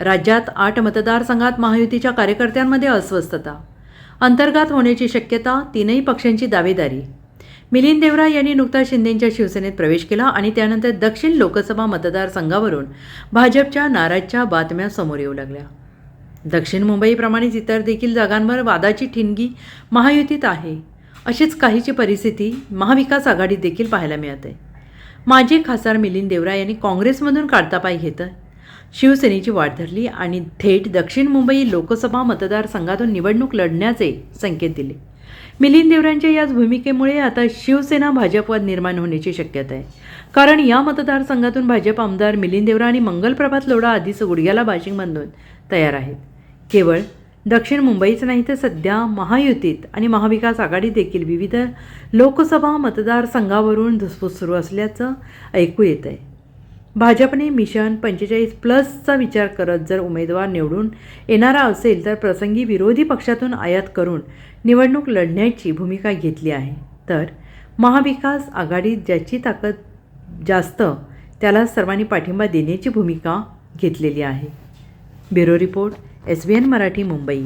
राज्यात आठ मतदारसंघात महायुतीच्या कार्यकर्त्यांमध्ये अस्वस्थता. अंतर्गात होण्याची शक्यता तीनही पक्षांची दावेदारी. मिलिंद देवरा यांनी नुकताच शिंदेंच्या शिवसेनेत प्रवेश केला आणि त्यानंतर दक्षिण लोकसभा मतदारसंघावरून भाजपच्या नाराजच्या बातम्या समोर येऊ लागल्या. दक्षिण मुंबईप्रमाणेच इतर देखील जागांवर वादाची ठिणगी महायुतीत आहे. अशीच काहीची परिस्थिती महाविकास आघाडीत देखील पाहायला मिळत. आहे माजी खासदार मिलिंद देवरा यांनी काँग्रेसमधून काढता पाय घेतं शिवसेनेची वाट धरली आणि थेट दक्षिण मुंबई लोकसभा मतदारसंघातून निवडणूक लढण्याचे संकेत दिले. मिलिंद देवरांच्या याच भूमिकेमुळे आता शिवसेना भाजपवाद निर्माण होण्याची शक्यता आहे. कारण या मतदारसंघातून भाजप आमदार मिलिंद देवरा आणि मंगलप्रभात लोढा आधीच गुडघ्याला बाशिंग बांधून तयार आहेत. केवळ दक्षिण मुंबईच नाही तर सध्या महायुतीत आणि महाविकास आघाडीत देखील विविध लोकसभा मतदारसंघावरून धुसफूस सुरू असल्याचं ऐकू येत आहे भाजपने मिशन पंचेचाळीस प्लसचा विचार करत जर उमेदवार निवडून येणारा असेल तर प्रसंगी विरोधी पक्षातून आयात करून निवडणूक लढण्याची भूमिका घेतली आहे. तर महाविकास आघाडीत ज्याची ताकद जास्त त्याला सर्वांनी पाठिंबा देण्याची भूमिका घेतलेली आहे. Bureau report S B N Marathi Mumbai.